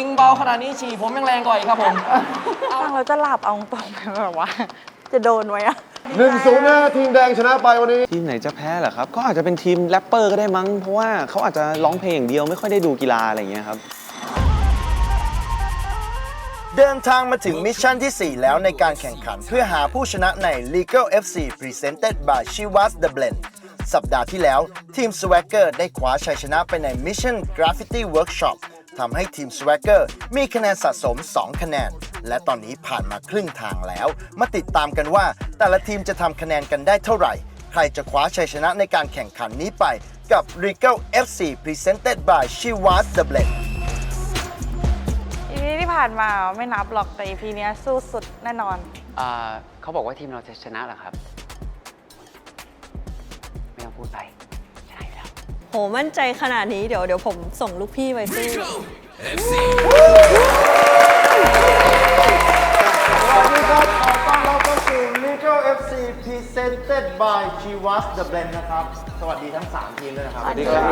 ยิงเบาขนาดนี้ฉี่ผมยังแรงกว่าอีกครับผม ฟังเราจะหลับเอาตรงๆแบบว่า จะโดนไว้อะหนึ่งศูนย์นะทีมแดงชนะไปวันนี้ ทีมไหนจะแพ้เหรอครับ ก็อาจจะเป็นทีมแรปเปอร์ก็ได้มั้ง เพราะว่าเขาอาจจะร้องเพลงอย่างเดียวไม่ค่อยได้ดูกีฬาอะไรอย่างเงี้ยครับ เดินทางมาถึงมิชชั่นที่ 4 แล้วในการแข่งขันเพื่อหาผู้ชนะใน Legal FC Presented by Chivas The Blend สัปดาห์ที่แล้วทีม Swagger ได้คว้าชัยชนะไปใน Mission Graffiti Workshop ทำให้ทีม Swagger มีคะแนนสะสม 2 คะแนน และตอนนี้ผ่านมาครึ่งทางแล้ว มาติดตามกันว่า แต่ละทีมจะทำคะแนนกันได้เท่าไหร่ ใครจะคว้าชัยชนะในการแข่งขันนี้ไปกับ Legal FC Presented by Chivas The Blend อีพีที่ผ่านมาไม่นับหรอกแต่อีพีเนี้ยสู้สุดแน่นอน อ่าเขาบอกว่าทีมเราจะชนะเหรอครับ ไม่ต้องพูดไปชนะอยู่แล้ว โหมั่นใจขนาดนี้เดี๋ยวเดี๋ยวผมส่งลูกพี่ไปสู้สวัสดีครับขอต้อนรับเข้าสู่ Legal FC Presented by Chivas The Blend นะครับ สวัสดีทั้ง 3 ทีมด้วยนะครับ สวัสดีครับ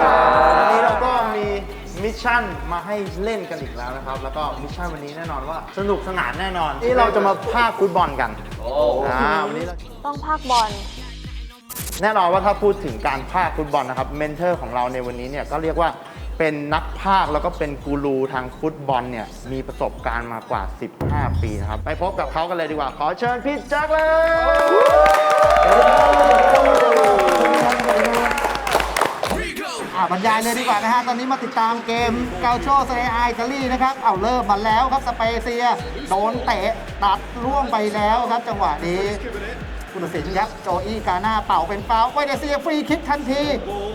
วันนี้เราก็มีมิชชั่นมาให้เล่นกันอีกแล้วนะครับ แล้วก็มิชชั่นวันนี้แน่นอนว่าสนุกสนานแน่นอนนี่เราจะมาพากฟุตบอลกันอ่าวันนี้เราต้องภาคบอล แน่นอนว่าถ้าพูดถึงการพากฟุตบอลนะครับเมนเทอร์ของเราในวันนี้เนี่ยก็เรียกว่าเป็นนักพากย์แล้วก็เป็นกูรูทางฟุตบอลเนี่ยมีประสบการณ์มากว่า 15 ปีนะครับ ไปพบกับเขากันเลยดีกว่า ขอเชิญพี่แจ็คเลยอ่าบรรยายเลยดีกว่านะฮะ ตอนนี้มาติดตามเกมเกาโชเซเรียอิตาลีนะครับ เอาเริ่มมาแล้วครับ สเปเซีย โดนเตะตัดล่วงไปแล้วครับจังหวะนี้ คุณศิลป์ครับโจอี้กาหน้าเป่าเป็นฟาวล์ไวเดเซียฟรีคิกทันที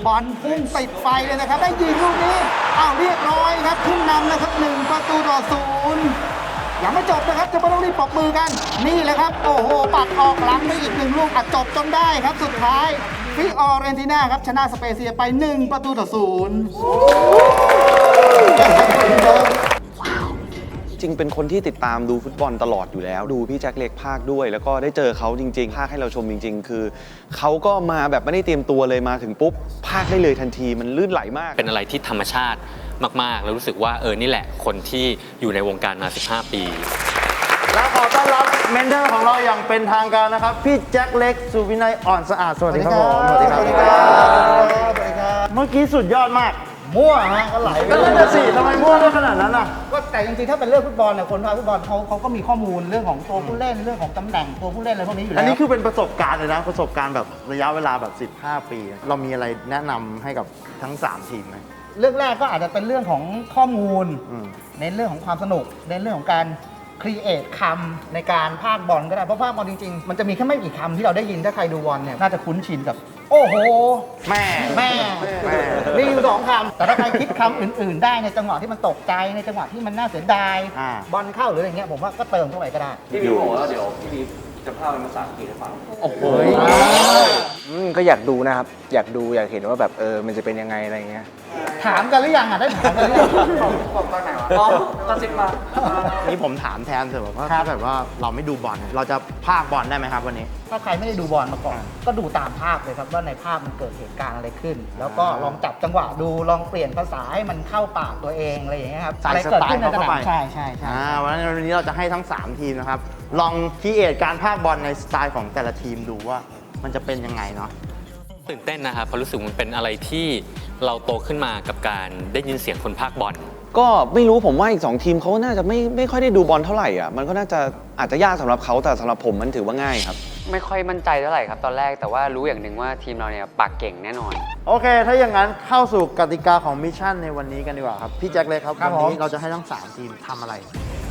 บอลพุ่งติดไฟเลยนะครับ ได้ยิงลูกนี้อ้าวเรียบร้อยครับขึ้นนำนะครับหนึ่งประตูต่อศูนย์ยังไม่จบนะครับจะไม่ต้องรีบปรบมือกัน นี่แหละครับ โอ้โห ปัดออกหลังไปอีกหนึ่งลูกอัดจบจนได้ครับสุดท้ายฟิออเรนติน่าครับชนะสเปเซียไป 1 ประตูต่อศูนย์ ริงเป็นคนที่ติดตามดูฟุตบอลตลอดอยู่แล้ว ดูพี่แจ็คเล็กภาคด้วย แล้วก็ได้เจอเขาจริง ๆ ภาคให้เราชมจริง ๆ คือเขาก็มาแบบไม่ได้เตรียมตัวเลยมาถึงปุ๊บภาคได้เลยทันทีมันลื่นไหลมาก เป็นอะไรที่ธรรมชาติมาก ๆ แล้วรู้สึกว่าเออนี่แหละคนที่อยู่ในวงการมา 15 ปี และขอต้อนรับเมนเทอร์ของเราอย่างเป็นทางการนะครับ พี่แจ็คเล็กสุวินัยอ่อนสะอาดสวัสดีครับผมสวัสดีครับสวัสดีครับเมื่อกี้สุดยอดมาก มั่วฮะก็ไหลไปก็นั่นน่ะสิทำไมมั่วได้ขนาดนั้นอะ ก็แต่จริงๆถ้าเป็นเรื่องฟุตบอลเนี่ยคนพาฟุตบอลเขาเขาก็มีข้อมูลเรื่องของตัวผู้เล่นเรื่องของตำแหน่งตัวผู้เล่นอะไรพวกนี้อยู่แล้วอันนี้คือเป็นประสบการณ์เลยนะ ประสบการณ์แบบระยะเวลาแบบ 15 ปี เรามีอะไรแนะนำให้กับทั้ง 3 ทีมไหม เรื่องแรกก็อาจจะเป็นเรื่องของข้อมูล อืมในเรื่องของความสนุกในเรื่องของการครีเอทคำในการพากย์บอลก็ได้ เพราะพากย์บอลจริงๆ มันจะมีแค่ไม่กี่คำที่เราได้ยินถ้าใครดูบอลเนี่ยน่าจะคุ้นชินกับ โอ้โห แม่ แม่แม่ มีอยู่สองคำแต่ถ้าใครคิดคำอื่น ๆ ได้ในจังหวะที่มันตกใจในจังหวะที่มันน่าเสียดายอ่า บอลเข้าหรืออะไรเงี้ยผมว่าก็เติมเข้าไปก็ได้อืมก็อ ยากดูนะครับ อยากดูอยากเห็นว่าแบบเออมันจะเป็นยังไงอะไรเงี้ยถามกันหรือยังอะได้ถามกันหรือยังนี่ผมถามแทนเถอะแบบว่าครัถ้าบแบบว่าเราไม่ดูบอลเราจะพากย์บอลได้ไหมครับวันนี้ ถ้าใครไม่ได้ดูบอลมาก่อน ก็ดูตามภาพเลยครับว่าในภาพมันเกิดเหตุการณ์อะไรขึ้น แล้วก็ลองจับจังหวะดูลองเปลี่ยนภาษาให้มันเข้าปากตัวเองอะไรอย่างเงี้ยครับใส่อะไรสเกิดไตล์ขึ้นในสเข้านาไปมใช่ใช่ใช่อ่าวันนั้นวันนี้เราจะให้ทั้ง 3 ทีมนะครับลองคิดเอทการพากย์บอลในสไตล์ของแต่ละทีมดูว่า มันจะเป็นยังไงเนาะตื่นเต้นนะครับเพราะรู้สึกมันเป็นอะไรที่เราโตขึ้นมากับการได้ยินเสียงคนภาคบอล ก็ไม่รู้ผมว่าอีกสองทีมเขาน่าจะไม่ไม่ค่อยได้ดูบอลเท่าไหร่อะมันก็น่าจะอาจจะยากสำหรับเขาแต่สำหรับผมมันถือว่าง่ายครับ ไม่ค่อยมั่นใจเท่าไหร่ครับตอนแรกแต่ว่ารู้อย่างหนึ่งว่าทีมเราเนี่ยปากเก่งแน่นอน โอเค ถ้าอย่างนั้นเข้าสู่กติกาของมิชชั่นในวันนี้กันดีกว่าครับ พี่แจ็คเลยครับ ครับวันนี้ผมเราจะให้ทั้ง 3 ทีมทำอะไร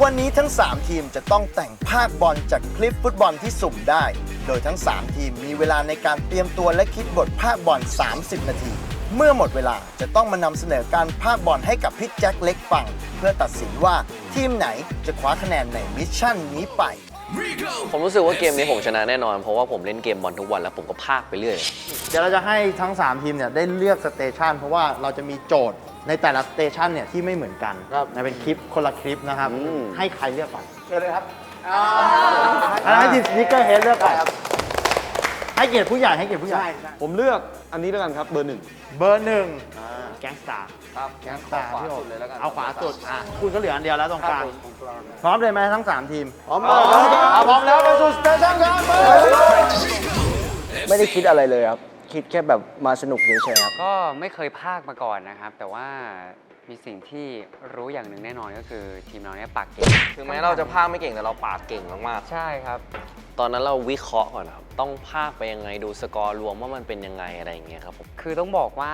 วันนี้ทั้ง 3 ทีมจะต้องแต่งภาคบอลจากคลิปฟุตบอลที่สุ่มได้ โดยทั้ง 3 ทีมมีเวลาในการเตรียมตัวและคิดบทภาคบอล 30 นาที เมื่อหมดเวลาจะต้องมานำเสนอการภาคบอลให้กับพี่แจ็คเล็กฟัง เพื่อตัดสินว่าทีมไหนจะคว้าคะแนนในมิชชั่นนี้ไป ผมรู้สึกว่าเกมนี้ผมชนะแน่นอน เพราะว่าผมเล่นเกมบอลทุกวันแล้วผมก็พากไปเรื่อย เดี๋ยวเราจะให้ทั้ง 3 ทีมเนี่ยได้เลือกสเตชันเพราะว่าเราจะมีโจทย์ ในแต่ละสเตชันเนี่ยที่ไม่เหมือนกันนะเป็นคลิปคนละคลิปนะครับ อืม ให้ใครเลือกก่อนเชิญเลยครับให้ทีมสนิกเกอร์เฮดเลือกก่อนให้เกียรติผู้ใหญ่ให้เกียรติผู้ใหญ่ ผมเลือกอันนี้แล้วกันครับเบอร์หนึ่ง เบอร์หนึ่งแก๊งสตาร์ครับแก๊งสตาร์พี่โอเอาขวาสุดอะคุณก็เหลืออันเดียวแล้วตรงกลางพร้อมเลยไหมทั้ง 3 ทีมพร้อมพร้อมแล้วไปสู่สเตชันกันไปไม่ได้คิดอะไรเลยครับ คิดแค่แบบมาสนุกเฉยๆครับ ก็ไม่เคยพากมาก่อนนะครับ แต่ว่ามีสิ่งที่รู้อย่างหนึ่งแน่นอนก็คือทีมเราเนี่ยปากเก่งถึงแม้เราจะพากไม่เก่งแต่เราปากเก่งมากใช่ครับ ๆ ตอนนั้นเราวิเคราะห์ก่อนครับ ต้องพากไปยังไงดูสกอร์รวมว่ามันเป็นยังไงอะไรอย่างเงี้ยครับผม คือต้องบอกว่า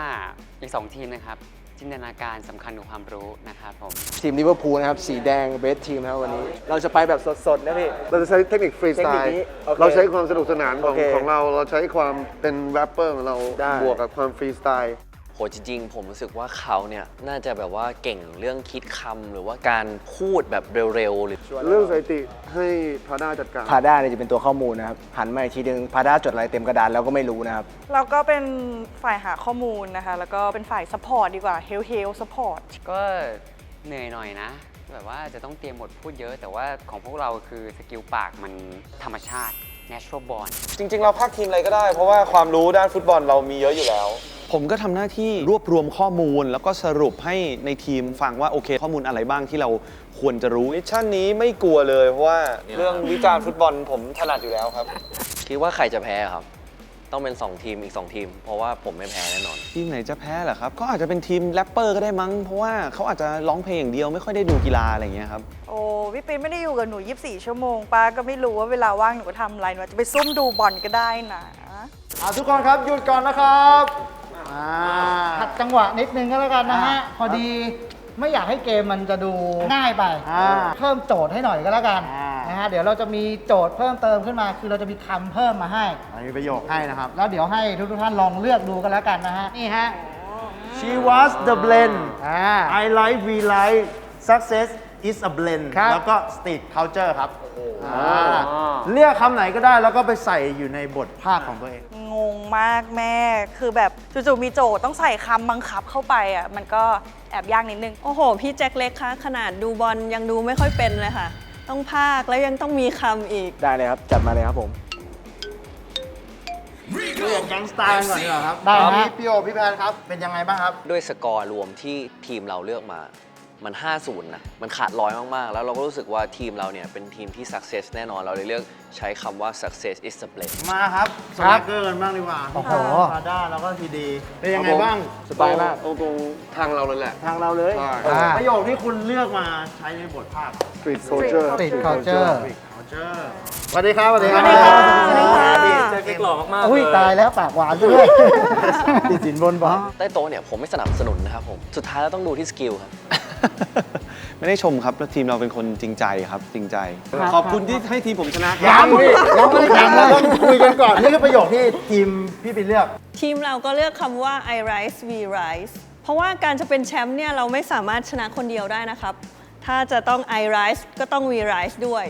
อีก 2 ทีมนะครับ จินตนาการสำคัญกว่าความรู้นะครับผม ทีมลิเวอร์พูลนะครับ สีแดงเบสทีมนะครับวันนี้ เราจะไปแบบสด ๆ นะพี่ เราจะใช้เทคนิคฟรีสไตเทคนิคล์นี้โอเคเราใช้ความสนุกสนานของโอเคของเรา เราใช้ความเป็นแรปเปอร์ของเรา ได้ บวกกับความฟรีสไตล์ โหจริงๆ ผมรู้สึกว่าเขาเนี่ยน่าจะแบบว่าเก่งเรื่องคิดคำหรือว่าการพูดแบบเร็วๆหรือ เรื่องสถิติให้พาด้าจัดการ พาด้าเนี่ยจะเป็นตัวข้อมูลนะครับ หันมาอีกทีนึงพาด้าจดอะไรเต็มกระดานแล้วก็ไม่รู้นะครับ เราก็เป็นฝ่ายหาข้อมูลนะคะ แล้วก็เป็นฝ่ายซัพพอร์ตดีกว่าเฮลเฮลซัพพอร์ต ก็เหนื่อยหน่อยนะ แบบว่าจะต้องเตรียมบทพูดเยอะ แต่ว่าของพวกเราคือสกิลปากมันธรรมชาติ natural born จริง ๆ เราพากทีมอะไรก็ได้ เพราะว่าความรู้ด้านฟุตบอลเรามีเยอะอยู่แล้ว ผมก็ทำหน้าที่รวบรวมข้อมูล แล้วก็สรุปให้ในทีมฟังว่าโอเค ข้อมูลอะไรบ้างที่เราควรจะรู้มิชชั่นนี้ไม่กลัวเลยเพราะว่าเรื่องวิจารณ์ฟุตบอลผมถนัดอยู่แล้วครับ คิดว่าใครจะแพ้ครับ ต้องเป็น 2 ทีมอีก 2 ทีม เพราะว่าผมไม่แพ้แน่นอน ทีมไหนจะแพ้เหรอครับ ก็อาจจะเป็นทีมแรปเปอร์ก็ได้มั้ง เพราะว่าเขาอาจจะร้องเพลงอย่างเดียวไม่ค่อยได้ดูกีฬาอะไรอย่างเงี้ยครับ โอ้พี่ปิ๊นไม่ได้อยู่กับหนู 24 ชั่วโมงป้าก็ไม่รู้ว่าเวลาว่างหนูก็ทำอะไรหนูอาจจะไปซุ่มดูบอลก็ได้นะอะทุกคนครับหยุดก่อนนะครับอ่า ขัดจังหวะนิดนึงก็แล้วกันนะฮะ พอดีไม่อยากให้เกมมันจะดูง่ายไปอ่าเพิ่มโจทย์ให้หน่อยก็แล้วกันอ่านนะฮะเดี๋ยวเราจะมีโจทย์เพิ่มเติมขึ้นมา คือเราจะมีคำเพิ่มมาให้อันนี้ประโยคให้นะครับ แล้วเดี๋ยวให้ทุกๆท่านลองเลือกดูกันแล้วกันนะฮะนี่ฮะ She was the blend อ่า I like we like success is a blend ครับแล้วก็ street culture ครับอ่าเรียกคำไหนก็ได้แล้วก็ไปใส่อยู่ในบทภาคของตัวเอง งงมากแม่ คือแบบจู่ๆมีโจทย์ต้องใส่คำบังคับเข้าไปอะ มันก็แอบยากนิดนึง โอ้โห พี่แจ็คเล็กคะ ขนาดดูบอลยังดูไม่ค่อยเป็นเลยค่ะ ต้องพากแล้วยังต้องมีคำอีก ได้เลยครับ จัดมาเลยครับผม เรียกแก๊งสไตล์ก่อนดีกว่าครับได้ฮะพี่พี่โอพี่แพนครับ เป็นยังไงบ้างครับ ด้วยสกอร์รวมที่ทีมเราเลือกมา มัน 5-0นะมันขาดร้อยมาก ๆ แล้วเราก็รู้สึกว่าทีมเราเนี่ย เป็นทีมที่ success แน่นอนเราเลยเลือกใช้คำว่า success is a blend มาครับสครัแน็บคเกอร์กันบ้างดีกว่าโอ้โห พาด้าแล้วก็ทีดีเป็นยังไงบ้างสบายมากตรงตรงๆทางเราเลยแหละ ทางเราเลยใช่ อ่า ประโยคที่คุณเลือกมาใช้ในบทภาค Street Culture Street Culture สวัสดีครับสวัสดีครับสวัสดีค่ะสวัสดีค่ะแจ็คเล็กหล่อมากๆอุ้ยเลยตายแล้วปากหวานซะด้วยติดสินบนบ้าใต้โต๊ะเนี่ยผมไม่สนับสนุนนะครับผม สุดท้ายเราต้องดูที่สกิลครับ ไม่ได้ชมครับแล้วทีมเราเป็นคนจริงใจครับ จริงใจ ขอบคุณที่ให้ทีมผมชนะยังพี่ยังไม่ได้ยังเราต้องคุยกันก่อนนี่คือประโยคที่ทีมพี่ไปเลือก ทีมเราก็เลือกคำว่า I rise we rise เพราะว่าการจะเป็นแชมป์เนี่ยเราไม่สามารถชนะคนเดียวได้นะครับ ถ้าจะต้อง I rise ก็ต้อง we rise ด้วย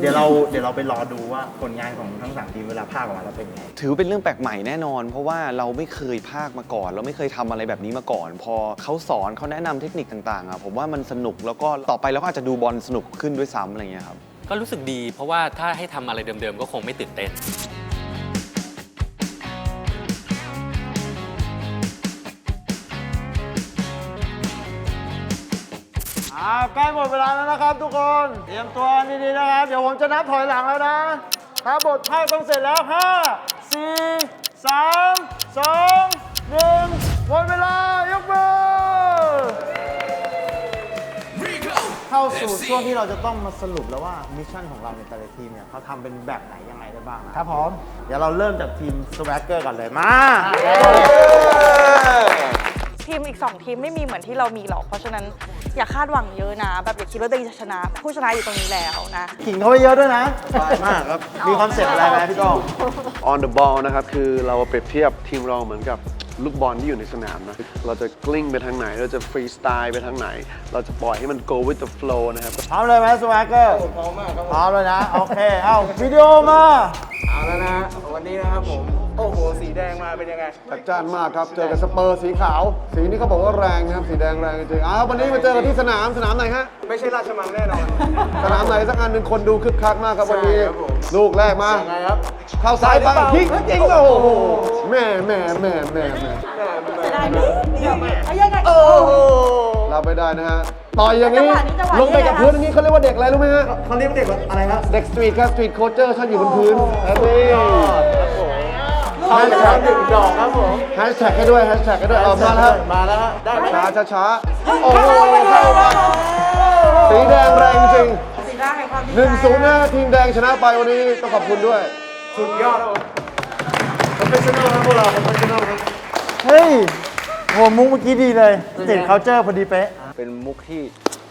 เดี๋ยวเราเดี๋ยวเราไปรอดูว่าผลงานของทั้งสามทีมเวลาภาคออกมาแล้วเป็นยังไง ถือเป็นเรื่องแปลกใหม่แน่นอน เพราะว่าเราไม่เคยพากมาก่อน เราไม่เคยทำอะไรแบบนี้มาก่อน พอเขาสอนเขาแนะนำเทคนิคต่างๆอะผมว่ามันสนุกแล้วก็ต่อไปเราก็อาจจะดูบอลสนุกขึ้นด้วยซ้ำอะไรอย่างเงี้ยครับ ก็รู้สึกดี เพราะว่าถ้าให้ทำอะไรเดิมๆ ก็คงไม่ตื่นเต้น อ่าใกล้หมดเวลาแล้วนะครับ ทุกคน เตรียมตัวดีๆนะครับ เดี๋ยวผมจะนับถอยหลังแล้วนะ ถ้าบทภาคต้องเสร็จแล้ว 5 4 3 2 1 หมดเวลายกมือเข้าสู่ช่วงที่เราจะต้องมาสรุปแล้วว่ามิชชั่นของเราในแต่ละทีมเนี่ยเขาทำเป็นแบบไหนยังไงได้บ้างนะครับผมเดี๋ยวเราเริ่มจากทีมสวักเกอร์ก่อนเลยมาทีมอีก 2 ทีมไม่มีเหมือนที่เรามีหรอก เพราะฉะนั้น อย่าคาดหวังเยอะนะ แบบอย่าคิดว่าตัวเองจะชนะ ผู้ชนะอยู่ตรงนี้แล้วนะ ขิงเขาไปเยอะด้วยนะมากครับ มีคอนเซ็ปต์อะไรไหมพี่ก้อง on the ball นะครับ คือเราเปรียบเทียบทีมเราเหมือนกับลูกบอลที่อยู่ในสนามนะ เราจะกลิ้งไปทางไหน เราจะฟรีสไตล์ไปทางไหน เราจะปล่อยให้มัน go with the flow นะครับ พร้อมเลยไหมสวักเกอร์พร้อมมากครับพร้อมเลยนะ โอเค เอาวิดีโอมา เอาแล้วนะ วันนี้นะครับผม โอ้โห สีแดงมาเป็นยังไง จัดจ้านมากครับ เจอกับสเปอร์สีขาว สีนี้เขาบอกว่าแรงนะครับ สีแดงแรงจริงๆอ้าววันนี้มาเจอกันที่สนามสนามไหนฮะ ไม่ใช่ราชมังแน่นอน สนามไหนสักอันหนึ่งคนดูคึกคักมากครับวันนี้ ใช่ครับผม ลูกแรกมา ยังไงครับ เข้าซ้ายไปยิงยิงโอ้โหแม่แม่แม่แม่แม่เอายังไงรับไม่ได้นะฮะ ต่อยอย่างนี้ จังหวะนี้จังหวะนี้ ลงไปกับพื้นอย่างนี้เขาเรียกว่าเด็กอะไรรู้ไหมฮะ เขาเรียกเด็กว่าอะไรครับเด็กสตรีทครับสตรีทโคเจอร์ชอบอยู่บนพื้นเฮ้ย แฮชแท็กหนึ่งดอกครับผมแฮชแท็กให้ด้วยแฮชแท็กให้ด้วยเอามาแล้วมาแล้วฮะได้ไหมช้าช้าช้าโอ้โหเข้ามาสีแดงแรงจริงสีหน้าแห่งความดีหนึ่งศูนย์นะทีมแดงชนะไปวันนี้ต้องขอบคุณด้วย สุดยอดครับผม professional ครับพวกเรา professional ครับเฮ้ยโหมุกเมื่อกี้ดีเลยติด culture พอดีเป๊ะ เป็นมุกที่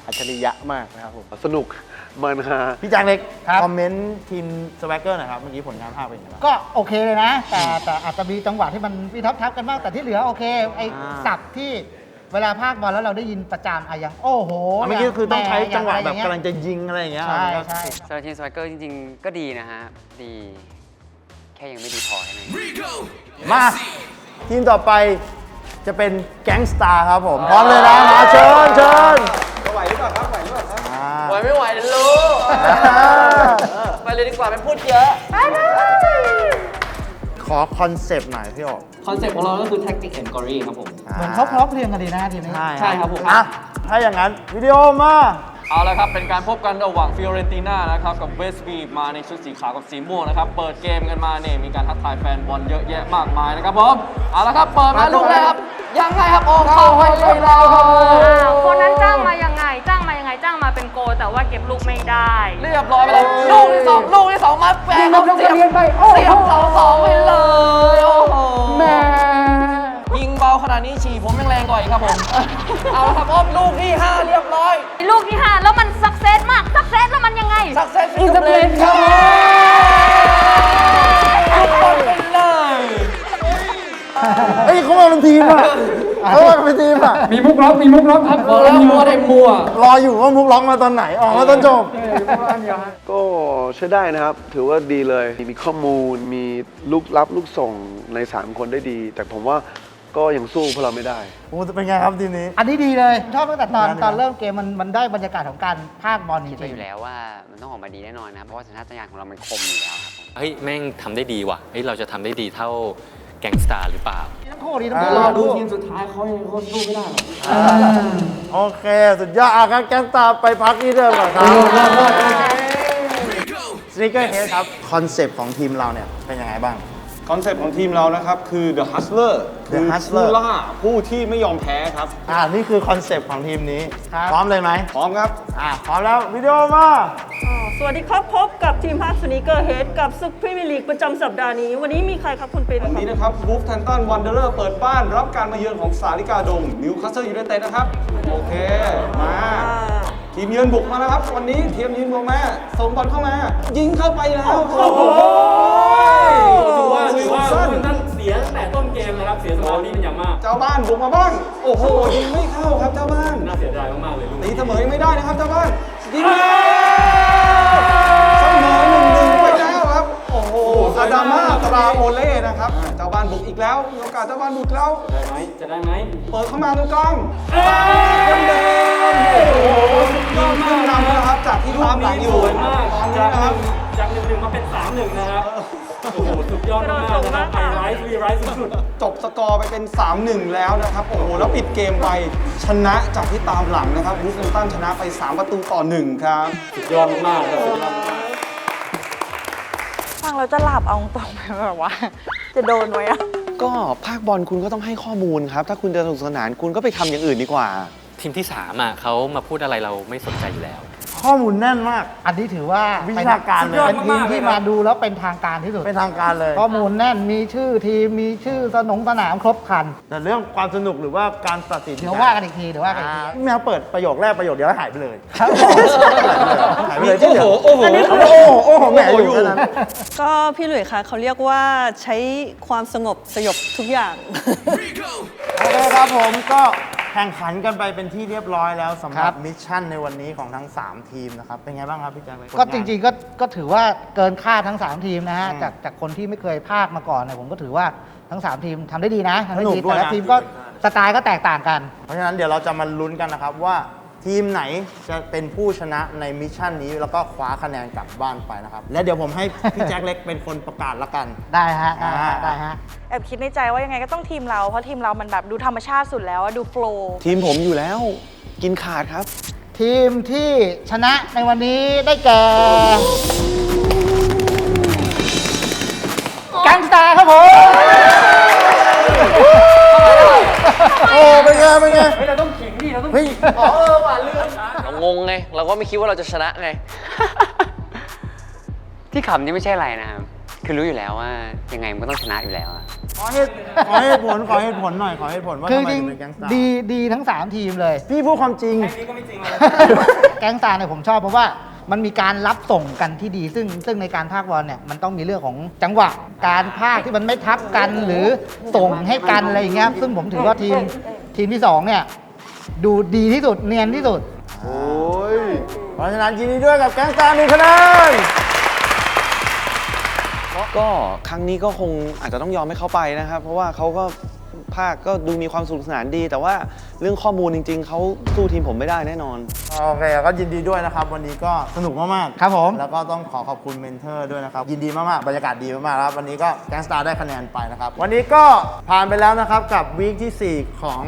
อัจฉริยะมากนะครับผม สนุก มันฮา พี่จางเล็กคอมเมนต์ทีมสวักเกอร์หน่อยครับ เมื่อกี้ผลงานภาพเป็นยังไงบ้าง ก็โอเคเลยนะ แต่แต่อาจจะมีจังหวะที่มันมีทับทับๆกันบ้างแต่ที่เหลือโอเค ไอ้อ่า ศัพท์ที่เวลาภาคบอลแล้วเราได้ยินประจำอะอย่างโอ้โหเมื่อกี้คือต้องใช้จังหวะอย่าแบบไรอย่กำลังจะยิงอะไรอย่างเงี้ยใช่ใช่สำหรับทีมสไวเกอร์จริงๆ ก็ดีนะฮะ ดี แค่ยังไม่ดีพอแค่นั้นเองมาทีมต่อไปจะเป็นแก๊งสตาร์ครับผม พร้อมเลยนะมาเชิญเชิญไห วหรือเปล่าครับไหวหรือเปล่าครับอ่าไหวไม่ไหวเดี๋ยวรู้ไปเลยดีกว่าไม่พูดเยอะ ขอคอนเซปต์หน่อยพี่โอคอนเซ็ปต์ของเราก็คือ Tactic and Glory ครับผม เหมือนเขาพร้อมเพรียงกันดีนะทีมนี้ใช่ใช่ครับผม อะ ถ้าอย่างนั้น วิดีโอมา เอาละครับ เป็นการพบกันระหว่างฟิโอเรนติน่านะครับ กับเวสบีมาในชุดสีขาวกับสีม่วงนะครับ เปิดเกมกันมาเนี่ยมีการทักทายแฟนบอลเยอะแยะมากมายนะครับผมเอาละครับ เปิดมาลูกแรกครับ ยังไงครับโอ้เข้าไปเลยแล้วครับผมอ้าวคนนั้นจ้างมายังไง จ้างมายังไง จ้างมาเป็นโกลแต่ว่าเก็บลูกไม่ได้ เรียบร้อยไปแล้วลูกที่สองลูกที่สองมาแปะครับเสียบเสียบเสาสองไปเลย โอ้โหแม่ยิงเบาข นาดนี้ฉี่ผมยังแรงกว่าอีกครับผม เอาละครับโอ้ลูกที่ห้าเรียบร้อยลูกที่ห้าแล้วมันสักเซสมากสักเซสแล้วมันยังไง สักเซสฟิกเบลนครับทุกคนไปเลยเฮ้ยเขามาเป็นทีมอะเขามาเป็นทีมอะ มีมุกล็อกมีมุกล็อกครับบอกแล้วมัวแต่มัว รออยู่ว่ามุกร้องมาตอนไหนออกมาตอนจบ ก็ใช้ได้นะครับ ถือว่าดีเลย มีข้อมูลมีลูกรับลูกส่งใน 3 คนได้ดี แต่ผมว่า ก็ยังสู้พวกเราไม่ได้ โอ้เป็นไงครับทีมนี้ อันนี้ดีเลย ชอบตั้งแต่ตอนนั่นนะตอนเริ่มเกมมันมันได้บรรยากาศของการภาคบอลจคิดริไว้งอยู่แล้วว่ามันต้องออกมาดีแน่นอนนะครับเพราะว่าสัญชาตญาณของเรามันคมอยู่แล้วครับผม เฮ้ย แม่งทำได้ดีว่ะ เฮ้ย เราจะทำได้ดีเท่าแก๊งสตาร์หรือเปล่า ๆทั้งคู่ดีทั้งคู่อ่ารอดูทีมสุดท้ายเขายังเขาสู้ไม่ได้หรอกโอเค สุดยอดอะงั้นแก๊งตามไปพักที่เดิมก่อนครับสนิเกอร์เฮดครับ คอนเซปต์ของทีมเราเนี่ย เป็นยังไงบ้าง คอนเซปต์ของทีมเรานะครับคือ The Hustler The คือ Hustler ผู้ล่าผู้ที่ไม่ยอมแพ้ครับ อ่านี่คือคอนเซปต์ของทีมนี้พร้อมเลยไหมพร้อมครับ อ่าพร้อมแล้ววิดีโอมาสวัสดีครับพบกับทีมฮัทสนิเกอร์เฮดกับศึกพรีเมียร์ลีกประจำสัปดาห์นี้ วันนี้มีใครครับคุณปิ๊นวันนี้นะครับวูฟแทนตันวันเดอร์เปิดบ้าน รับการมาเยือนของสาริกาดงนิวคาสเซิลยูไนเต็ดนะครับ โอเค มาทีมเยือนบุกมาแล้วครับ วันนี้ทีมเยือนบุกมาส่งบอลเข้ามา ยิงเข้าไปแล้ว โอ้โหถือ ว่าถือว่าสั้นท่านเสียตั้งแต่ต้นเกมนะครับ เสียสมาธิเป็นอย่างมาก เจ้าบ้านบุกมาบ้าง โอ้โหยิงไม่เข้าครับเจ้าบ้านน่าเสียดายมากๆเลยลูกตีเสมอยังไม่ได้นะครับเจ้าบ้านยิงเสมอหนึ่งหนึ่งไปแล้วครับ โอ้โหอาดามาตราโอเล่นะครับ เจ้าบ้านบุกอีกแล้วมีโอกาสเจ้าบ้านบุกแล้วได้ไหมจะได้ไหมเปิดเข้ามาตรงกลางเดินเดินโอ้โหยิงขึ้นนำนะครับจากที่ตามหลังอยู่สวยมากตอนนี้จากนะครับจากหนึ่งหนึ่งมาเป็นสามหนึ่งนะครับ โอ้โหสุดยอดมากๆนะครับไฮไลท์รีไรท์สุดๆจบสกอร์ไปเป็น 3-1 แล้วนะครับ โอ้โห แล้วปิดเกมไปชนะจากที่ตามหลังนะครับวูฟแฮมป์ตันชนะไป 3 ประตูต่อ 1 ครับสุดยอดมากๆครับสุดยอดมากฟังเราจะหลับเอาตรงๆไปแบบว่า จะโดนไหมอะก็ภาคบอลคุณก็ต้องให้ข้อมูลครับ ถ้าคุณจะสนุกสนานคุณก็ไปทำอย่างอื่นดีกว่า ทีมที่สามอะเขามาพูดอะไรเราไม่สนใจอยู่แล้ว ข้อมูลแน่นมาก อันนี้ถือว่าวิชาการเลยเป็นทีมที่มาดูแล้วเป็นทางการที่สุด เป็นทางการเลย ข้อมูลแน่นมีชื่อทีมมีชื่อสนงสนามครบครัน แต่เรื่องความสนุกหรือว่าการตัดสินใจเดี๋ยวว่ากันอีกทีเดี๋ยวว่ากันอีกอ่าทีแมวเปิดประโยคแรกประโยคเดียวแล้วหายไปเลยครับหายไปเลยที่เหลืโอ้โหโอ้โหโอ้โหแหมอยู่แค่นั้นก็พี่หลุยส์คะเขาเรียกว่าใช้ความสงบสยบทุกอย่างโอเคครับผมก็ แข่งขันกันไปเป็นที่เรียบร้อยแล้วสำหครัรับบ มิชชั่นในวันนี้ของทั้ง 3 ทีมนะครับ เป็นไงบ้างครับพี่แจ๊คก็จริง ๆ ก็ก็ถือว่าเกินคาดทั้ง 3 ทีมนะฮะอืมจากจากคนที่ไม่เคยพากมาก่อนเนี่ยผมก็ถือว่าทั้ง 3 ทีมทำได้ดีนะทำได้สนุดีกด้วยแต่ละนะทีมก็สไตล์ก็แตกต่างกันเพราะฉะนั้นเดี๋ยวเราจะมาลุ้นกันนะครับว่า ทีมไหนจะเป็นผู้ชนะในมิชชั่นนี้ แล้วก็คว้าคะแนนกลับบ้านไปนะครับ และเดี๋ยวผมให้พี่แจ็คเล็กเป็นคนประกาศละกัน ได้ฮะได้ฮะอ่าได้ฮะ แอบคิดในใจว่ายังไงก็ต้องทีมเรา เพราะทีมเรามันแบบดูธรรมชาติสุดแล้วอะดูโฟล์ทีมผมอยู่แล้วกินขาดครับ ทีมที่ชนะในวันนี้ได้แก่แก๊งสตาร์ครับผม โอ้เป็นไงเป็นไง เราง งไง เราก็ไม่คิดว่าเราจะชนะไง ที่ขำนี่ไม่ใช่อะไรนะครับ คือรู้อยู่แล้วว่ายังไงมันก็ต้องชนะอยู่แล้วอะขอเหตุขอเหตุผลขอเหตุผลหน่อยขอเหตุผลว่าคือทำไมจริงถึงเป็นแก๊งสตาร์ดีดีทั้ง 3 ทีมเลย พี่พูดความจริง แก๊งสตาร์เนี่ยผมชอบเพราะว่ามันมีการรับส่งกันที่ดี ซึ่งซึ่งในการพากย์บอลเนี่ยมันต้องมีเรื่องของจังหวะ การพากย์ที่มันไม่ทับกันหรือส่งให้กันอะไรอย่างเงี้ยซึ่งผมถือว่าทีมทีมที่สองเนี่ย ดูดีที่สุดเนียนที่สุด โอ้ยเพราะฉะนั้นยินดีด้วยกับแก๊งสตาร์หนึ่งคะแนนก็ครั้งนี้ก็คงอาจจะต้องยอมให้เขาไปนะครับ เพราะว่าเขาก็ภาคก็ดูมีความสนุกสนานดี แต่ว่าเรื่องข้อมูลจริง ๆเขาสู้ทีมผมไม่ได้แน่นอน โอเคก็ยินดีด้วยนะครับ วันนี้ก็สนุกมากๆครับผม แล้วก็ต้องขอขอบคุณเมนเทอร์ด้วยนะครับ ยินดีมากๆบรรยากาศดีมากๆครับวันนี้ก็แก๊งสตาร์ได้คะแนนไปนะครับ วันนี้ก็ผ่านไปแล้วนะครับกับวีคที่ 4 ของ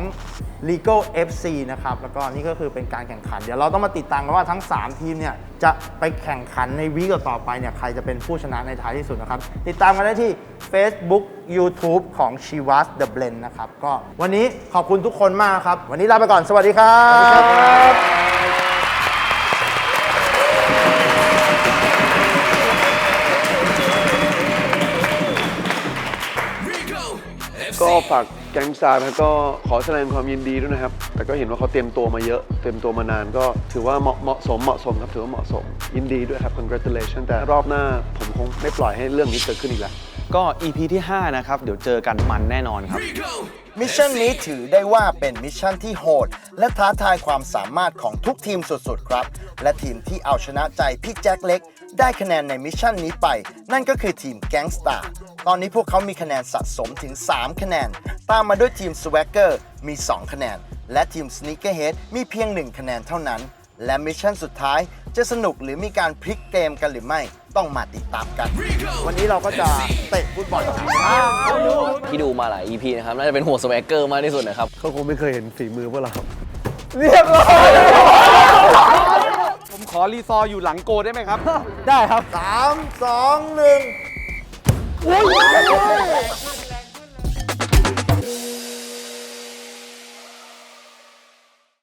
Legal FC นะครับ แล้วก็นี่ก็คือเป็นการแข่งขัน เดี๋ยวเราต้องมาติดตามกันว่าทั้ง 3 ทีมเนี่ยจะไปแข่งขันในวีคต่อไปเนี่ยใครจะเป็นผู้ชนะในท้ายที่สุดนะครับ ติดตามกันได้ที่ Facebook YouTube ของ Chivas The Blend นะครับ ก็วันนี้ขอบคุณทุกคนมากครับ วันนี้ลาไปก่อน สวัสดีครับ ก็ฝากแก๊งซาร์แล้วก็ขอแสดงความยินดีด้วยนะครับ แต่ก็เห็นว่าเขาเตรียมตัวมาเยอะ เตรียมตัวมานานก็ถือว่าเหมาะเหมาะสมเหมาะสมครับถือว่าเหมาะสม ยินดีด้วยครับ congratulations แต่รอบหน้าผมคงไม่ปล่อยให้เรื่องนี้เกิดขึ้นอีกแล้ว ก็ EP ที่ 5 นะครับ เดี๋ยวเจอกันมันแน่นอนครับ มิชชั่นนี้ถือได้ว่าเป็นมิชชั่นที่โหด และท้าทายความสามารถของทุกทีมสุดๆครับ และทีมที่เอาชนะใจพี่แจ็คเล็ก ได้คะแนนในมิชชั่นนี้ไป นั่นก็คือทีมแก๊งสตาร์ตอนนี้พวกเขามีคะแนนสะสมถึง 3 คะแนน ตามมาด้วยทีม Swagger มี 2 คะแนน และทีม Sneakerhead มีเพียง 1 คะแนนเท่านั้น และมิชชั่นสุดท้ายจะสนุกหรือมีการพลิกเกมกันหรือไม่ต้องมาติดตามกัน วันนี้เราก็จะเตะฟุตบอลกันที่ดูมาหลาย EP นะครับ น่าจะเป็นหัวสแวกเกอร์มากที่สุดนะครับเขาคงไม่เคยเห็นฝีมือพวกเราผม ขอรีซอร์อยู่หลังโกได้ไหมครับ ได้ครับ3 2 1